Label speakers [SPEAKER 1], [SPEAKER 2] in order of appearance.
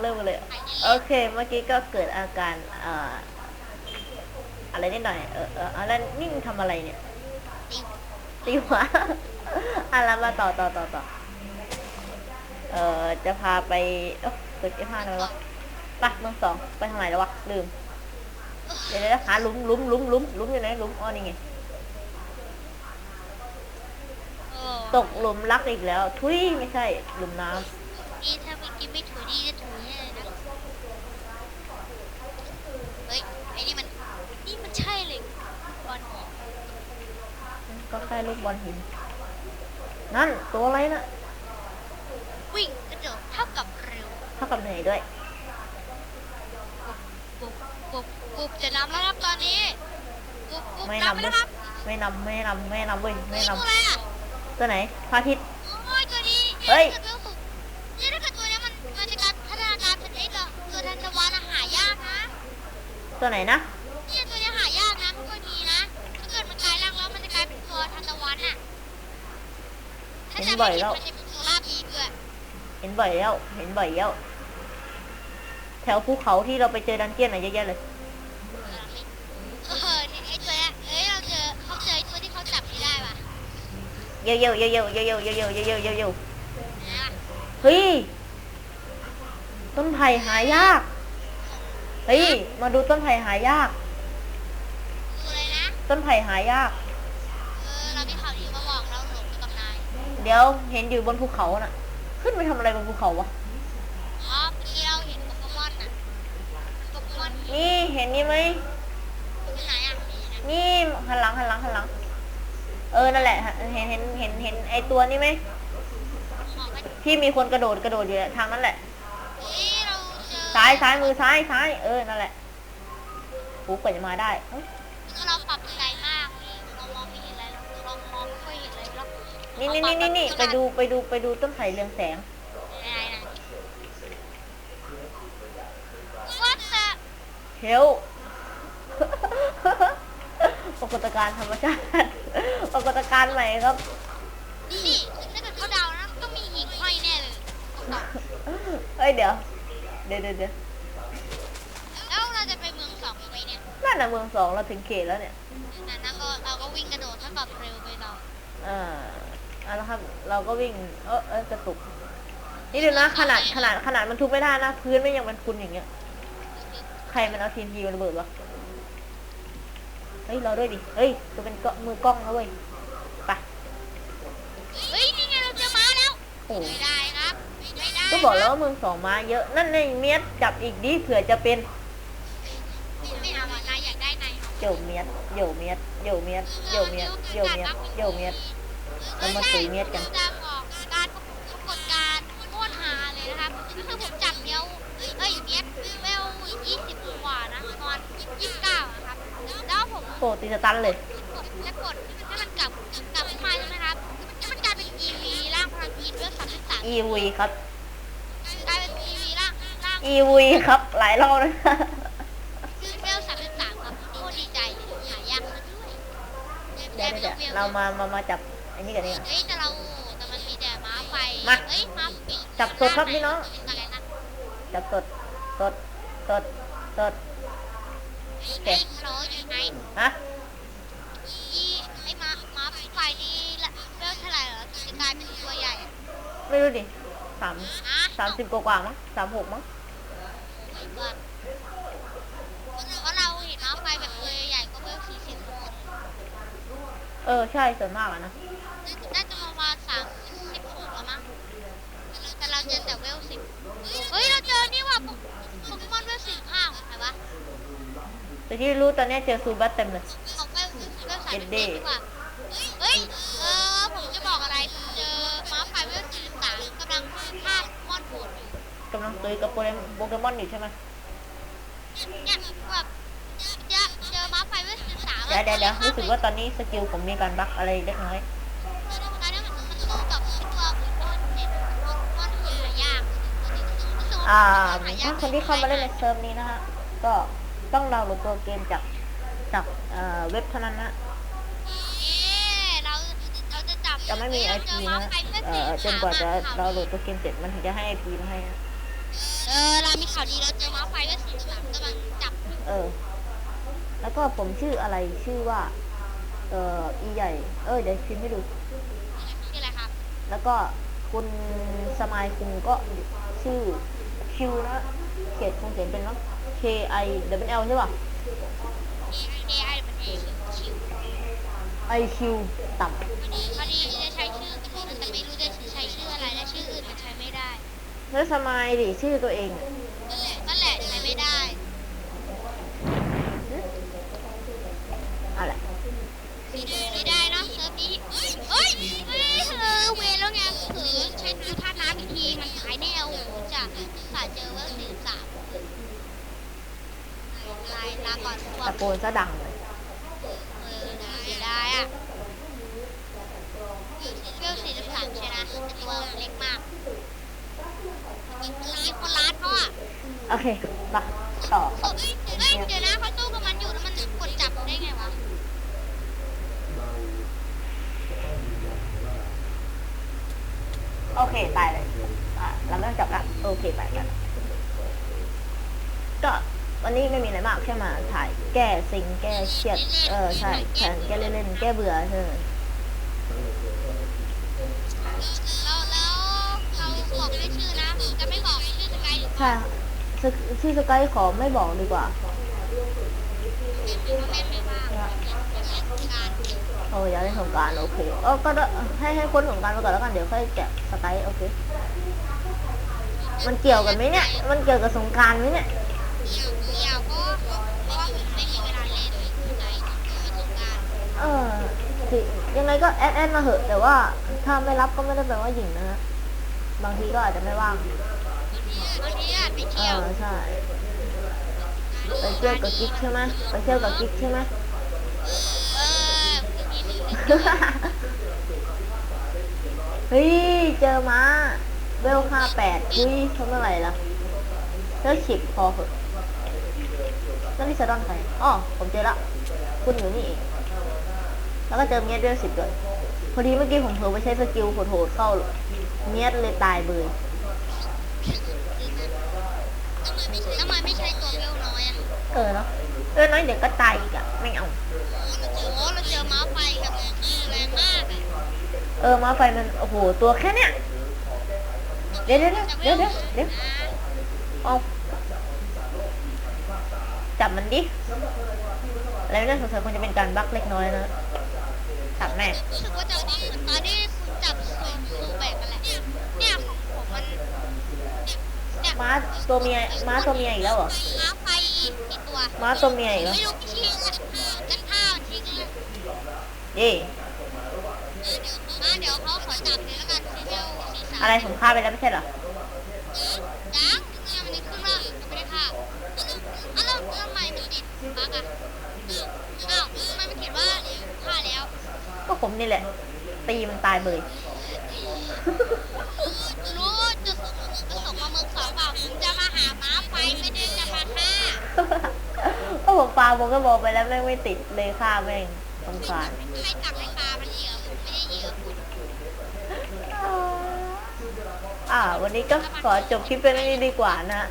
[SPEAKER 1] เริ่มกันเลย โอเค เมื่อกี้ก็เกิดอาการเอ่ออะไรนิดหน่อย เออเอออะไรนี่มึงทำอะไรเนี่ยตีหัวอะไรมาต่อต่อต่อต่อเอ่อจะพาไปเอ้าเกิดเอฟห้าทำไมวะไปเมืองสองไปทางไหนแล้ววะลืม เดี๋ยวเดี๋ยวหาหลุมหลุมหลุมหลุมหลุมอยู่ไหนหลุมอ๋อนี่ไง
[SPEAKER 2] เออ
[SPEAKER 1] ตกหลุมรักอีกแล้ว ทุยไม่ใช่หลุมน้
[SPEAKER 2] นี่ถ้าเมื่อกี้ไม่ถูดีจะถูให้เลยนะ เฮ้ย ไอ้นี่มัน นี่มันใช่เลยบอลหิ นำ
[SPEAKER 1] ก็แค่ลูกบอลหิน นั่นตัวอะไรนะ
[SPEAKER 2] วิ่งกระโดดเท่ากับเร็ว
[SPEAKER 1] เท่ากับเหนื่อยด้วย
[SPEAKER 2] ปุบปุบปุบจะนำแล้วครับตอนนี้ปุบปุบ
[SPEAKER 1] ไม่
[SPEAKER 2] นำ
[SPEAKER 1] นำ
[SPEAKER 2] ไป
[SPEAKER 1] ด้ว
[SPEAKER 2] แล้
[SPEAKER 1] ยว
[SPEAKER 2] ครับ
[SPEAKER 1] ไม่นำไม่นำไม่นำเว้ยไม่
[SPEAKER 2] นี่
[SPEAKER 1] น
[SPEAKER 2] ตัวอะไรอะำ
[SPEAKER 1] ตัวไหนพระอาทิตย์
[SPEAKER 2] โอ้ยตัวนี้
[SPEAKER 1] เฮ้ย
[SPEAKER 2] ถ้าเกิดเวลสูงนี่ถ้าเกิดตัวเนี้ยมันมันจะการพัฒนาการเป็นไอ้เหรอตัวทันตะวันอะหายากนะ
[SPEAKER 1] ตัวไหนนะ
[SPEAKER 2] ถ้าจำไม่ผิดมันจะเป็นโซล่าร์บีด้วย
[SPEAKER 1] เห็นบ่อยแล้ว เห็นบ่อยแล้ว แถวภูเขาที่เราไปเจอดันเจียนอะเยอะแยะเลย
[SPEAKER 2] เออเนี่ยไอ้ตัวเนี้ยเอ้ยเราเจอเขาเจอไอ้ตัวที่เขาจับไม่ได้ว่ะ
[SPEAKER 1] เยอะๆเยอะๆเยอะๆเยอะๆเยอะๆเยอะๆเยอะๆเยอะ
[SPEAKER 2] นะ
[SPEAKER 1] ๆเฮ้ย ต้นไผ่หายาก เฮ้ย มาดูต้นไผ่หายาก
[SPEAKER 2] ดูเลยนะ
[SPEAKER 1] ต้นไผ่หายาก
[SPEAKER 2] เดี๋ย
[SPEAKER 1] วเห็นอยู่บนภูเขาน่ะ ขึ้นไปทำอะไรบนภูเขาวะ
[SPEAKER 2] อ๋อเมื่อกี้เราเห็นโปเกมอนน่ะโปเกมอนที่
[SPEAKER 1] นี่เห็นนี่ไหม
[SPEAKER 2] ไหนอะนี่นะ
[SPEAKER 1] นี่หันหลังหันหลังหันหลัง เออนั่นแหละเห็นเห็นเห็นเห็นไอตัวนี้ไหม
[SPEAKER 2] ขอไป
[SPEAKER 1] ที่มีคนกระโดดกระโดดอยู่ทางนั้นแหละ
[SPEAKER 2] เอ้ยเราเจอ
[SPEAKER 1] ซ้ายซ้ายมือซ้ายซ้ายเออนั่นแหละปูกว่าจะมาได้ นี่นี่นี่นี่นี่ไปดูไปดูไปดูต้นไผ่เรืองแสง
[SPEAKER 2] อะไรนะวัดอะ
[SPEAKER 1] เฮลปรากฏการณ์ธรรมชาติปรากฏการณ์ใหม่ครับ
[SPEAKER 2] นี่ถ้าเกิดเขาเดานะต้องมีหิ่งห้อยแน่เลยตอบ
[SPEAKER 1] เฮ้ยเดี๋ยว เดี๋ยวเดี๋ยวเดี๋ยว
[SPEAKER 2] แล้วเราจะไปเมืองสองอีกไหมเนี่ย
[SPEAKER 1] นั่นน่ะเมืองสองเราถึงเขตแล้วเนี่ย
[SPEAKER 2] นั่นนะก็เราก็วิ่งกระโดดเท่ากับเร็วไปเรา
[SPEAKER 1] อ่า เอาละครับ เราก็วิ่ง เออเออกระตุก นี่ดูนะขนาดขนาดขนาดมันทุบไม่ได้นะพื้นไม่ยังมันคุณอย่างเงี้ย ใครมันเอาทีมพีมันระเบิดวะเฮ้ยเราด้วยดิ เฮ้ยตัวเป็นก็มือกล้องนะเว้ยไป
[SPEAKER 2] เฮ้ยนี่ไงเราเจอม้าแล้ว
[SPEAKER 1] โอ้
[SPEAKER 2] ไม่ได้ครับ ไม่ได้
[SPEAKER 1] ก็บอกแล้วว่าเมืองสองมาเยอะ นั่นในเมียดจับอีกดิเผื่อจะเป็น
[SPEAKER 2] ไม่เอาอะนายอยากได้นายเอา
[SPEAKER 1] เดี่ยวเมียดเดี่ยวเมียดเดี่ยวเมียดเดี่ยวเมียดเดี่ยวเมียดเดี่ยวเมียด เรามาตุ๋ยเม็ดกัน
[SPEAKER 2] จะบอกการปรากฏการณ์โคตรฮาเลยนะครับก็คือผมจับเนี้ยวเอ้ยเม็ดเวล20กว่านะตอน29อะครับแล้วผม
[SPEAKER 1] โปรตีสตันเลย
[SPEAKER 2] กดจะกดให้มันกลับกลับขึ้นมาใช่ไหมครับมันกลายเป็น EV ร่างพลังจิตเวล33
[SPEAKER 1] EV ครับ
[SPEAKER 2] กลายเป็น EV ร่างร่าง
[SPEAKER 1] EV ครับหลายรอบนะ
[SPEAKER 2] คือเวล33ครับโคตรดีใจเลยหายากซะด้วย
[SPEAKER 1] เดี๋ยวเดี๋ยวเดี๋ยวเรามามามาจับ ไอ้นี่กันดีกว่า
[SPEAKER 2] เฮ้ยแต่เราแต่มันมีแต่ม้าไฟ
[SPEAKER 1] มา
[SPEAKER 2] เฮ้ยม้าปี
[SPEAKER 1] จับสดครับพี่น้อง
[SPEAKER 2] อะไรนะ
[SPEAKER 1] จับสดสดสดสด
[SPEAKER 2] เฮ้ยเราอยู่ไหน
[SPEAKER 1] ฮะ
[SPEAKER 2] อีไอ้ม้าม้าไฟนี่ละเวลเท่าไหร่เหรอถึงจะกลายเป็นตัวใหญ่อะ
[SPEAKER 1] ไม่รู้ดิสาม
[SPEAKER 2] ฮะ
[SPEAKER 1] สามสิบกว่าๆมั้งสามหกมั้ง
[SPEAKER 2] โอ้ยบ้าเพราะเราเห็นม้าไฟแบบตัวใหญ่ๆก็เวลสี่สิบ
[SPEAKER 1] เออ ใช่ส่วนมากอะนะ
[SPEAKER 2] น่าจะประมาณสามสิบหกแล้วมั้งแต่เราเจอแต่เวลสิบเฮ้ย เราเจอนี่ว่ะโปโปเกมอนเวลสิบห้าของใครวะ
[SPEAKER 1] แต่ที่รู้ตอนนี้เจอซูบัสเต็มเลย
[SPEAKER 2] ของเวลเวลสาม
[SPEAKER 1] เจ็
[SPEAKER 2] สิ
[SPEAKER 1] ด
[SPEAKER 2] บ
[SPEAKER 1] เด้
[SPEAKER 2] ดีกว่าเฮ้ย เออ ผมจะบอกอะไรผมเจอม้าไฟเวลสี่สิบสามกำลังฆ่ามอนโหดอยู่
[SPEAKER 1] กำลังตุยกับโปเกมโปเกมอนอยู่ใช่ไหม
[SPEAKER 2] เนี่ย
[SPEAKER 1] ดี๋ยวเดี๋ยวเดี๋ยวรู้สึกว่าตอนนี้สกิลผมมีการบั๊กอะไรเล็กน้อย
[SPEAKER 2] อ่า
[SPEAKER 1] อ่า
[SPEAKER 2] หย
[SPEAKER 1] ถ้าคนที่เข้ามาเล่นในเซิร์ฟนี้นะฮะ ก็ต้องดาวน์โหลดตัวเกมจากจากเอ่อเว็บเท่านั้นนะ
[SPEAKER 2] เราเราจะจับ
[SPEAKER 1] จะไม่มีไอพีนะ
[SPEAKER 2] เอ่
[SPEAKER 1] อจนกว่าจะดาวน์โหลดตัวเกมเสร็จมันถึงจะให้ไอพีมาให้นะ
[SPEAKER 2] เออ เราข่าวดีเราเจอม้าไฟก็สีสามกำลังจับ
[SPEAKER 1] เออ แล้วก็ผมชื่ออะไรชื่อว่า เอ่ออีใหญ่ เออเดี๋ยวพิมพ์ให้ดู
[SPEAKER 2] ชื่ออะไรครับ
[SPEAKER 1] แล้วก็คุณสมายคุงก็ชื่อคิวนะเขียนคงเขียนเป็นว่า K I W L ใช่ป่ะ
[SPEAKER 2] A I มันเองคิว
[SPEAKER 1] I Q ต่
[SPEAKER 2] พอดีจะใช้ชื่ออื่นแต่ไม่รู้จะใช้ชื่ออะไรและชื่ออื่นมันใช้ไม่ได้ำ
[SPEAKER 1] แล้วสมายดิชื่อตัวเองอะ
[SPEAKER 2] นั่นแหละใช้ไม่ได้
[SPEAKER 1] อะไร
[SPEAKER 2] ไม่ได้เนาะเซิร์ฟนี้เฮ้ยเฮ้ยเออเวรแล้วไงถือใช้ดูท่าน้ำอีกทีมันหายแน่โอ้โหจะสาเจอเวลสี่สามลายลา ก่อนพว
[SPEAKER 1] ตะ
[SPEAKER 2] ก
[SPEAKER 1] โกนซะดังเลย
[SPEAKER 2] เออเสียดายอะเวลสี่สามใช่นะแต่ตัวมันเล็กมากมีคนร้านเขาอะ
[SPEAKER 1] โอเคมาต่อ
[SPEAKER 2] เอ้ยเอ้ยเดี๋ยวนะเขาตู้กับมันอยู่แล้วมันกดจับได้ไงวะ
[SPEAKER 1] โอเคตายเลยอะเราไม่ต้องจับละโอเคไปกันก็ วันนี้ไม่มีอะไรมากแค่มาถ่ายแก้ซิงแก้เครียดเออใช่แข่งแก้เล่นๆแก้เบื่อใช่ไหม
[SPEAKER 2] แล้วแล้วเขาบอกไม่ชื่อนะจะไม่บอกชื่อสกาย
[SPEAKER 1] ใช่ชื่อสกายขอไม่บอกดีกว่าโอ้ยอยากเล่นสงกรารโอเคเออก็ให้ให้คนสงกรารไปก่อนแล้วกันเดี๋ยวค่อยแกะสกายโอเคมันเกี่ยวกันไหมเนี่ย มันเกี่ยวกับสงกรารไหมเนี่ย
[SPEAKER 2] ยวเดี่ยวก็เพราะว่าผมไม่มีเวลาเล่นสกายสงการ
[SPEAKER 1] เออคือยังไงก็แอดแอดมาเหอะ แต่ว่าถ้าไม่รับก็ไม่ได้แปลว่าหญิงนะฮะบางทีก็อาจจะไม่ว่าง
[SPEAKER 2] วันนี้อาจไป
[SPEAKER 1] เอ
[SPEAKER 2] เที่ยว
[SPEAKER 1] อใช่ไปเที่ยวกับกิ๊กใช่ไหมไปเที่ยวกับกิ๊กใช่ไหม
[SPEAKER 2] เออทีนึง
[SPEAKER 1] เฮ้ย เจอมาเวลห้าแปดอุ้ยทำเมื่อไหร่ล่ะเลิกฉิบพอเหอะ นั่นลิซาดอนใครอ๋อผมเจอละคุณอยู่นี่เองแล้วก็เจอเมียดเวลสิบด้วยพอดีเมื่อกี้ผมเผลอไปใช้สกิลโหดๆเข้าเมียดเลยตายเบย
[SPEAKER 2] ทำไมไม่ใช่ตัวเวลน้อยอะ
[SPEAKER 1] เออเนาะเออน้อยเดี๋ยวก็ตายอีกอะไม่เอา
[SPEAKER 2] โอ้เราเจอม้าไฟกับแรงมากอะ
[SPEAKER 1] เออมาไฟมันโอ้โหตัวแค่เนี้ยเดี๋ยวเดี๋ยวเดี๋ยวเดี๋ยวเดี๋ยวเอา จับมันดิ แล้วน่าสงสัยคงจะเป็นการบั๊กเล็กน้อยนะตัดแม่ง
[SPEAKER 2] รู้สึกว่าจะบังเหมือนตอนที่คุณจับสูสูแบกกันแหละเนี่ยของผมมันเนี่ย
[SPEAKER 1] ม้าตัวเมียม้าตัวเมียอีกแล้วเหรอ
[SPEAKER 2] ม้าไฟอีกกี่ตัว
[SPEAKER 1] ม้าตัวเมียอีกแล้ว
[SPEAKER 2] ไม่รู้ที่กันกันข้าวที่นี่
[SPEAKER 1] เย่
[SPEAKER 2] มาเดี๋ยวเขาขอจับเลยแล้วกันซีเทลซีสาม
[SPEAKER 1] อะไรผมฆ่าไปแล้วไม่ใช่เหรอ
[SPEAKER 2] ยังยังไม่ได้ขึ้นละยังไม่ได้ค่ะอ้าวแล้วทำไม มักอะอ้าวทำไมมันเขียนว่าเลี้ยงฆ่าแล้ว
[SPEAKER 1] ก็ผมนี่แหละ ตีมันตายเบย
[SPEAKER 2] รู้จะส่งจะส่งมาเมืองสองเปล่าผมจะมาหาม้าไฟไม่ได้จะมาฆ่า
[SPEAKER 1] ก็ผมปาผมก็บอกไปแล้วแม่งไม่ติดเลยฆ่าแม่งสงสาร
[SPEAKER 2] ให้ตังค์ให้ปลามันเหยื่อผมไม่ได้เหยื่อคุณ
[SPEAKER 1] อ่า วันนี้ก็ขอจบคลิปเป็นนี้ดีกว่านะ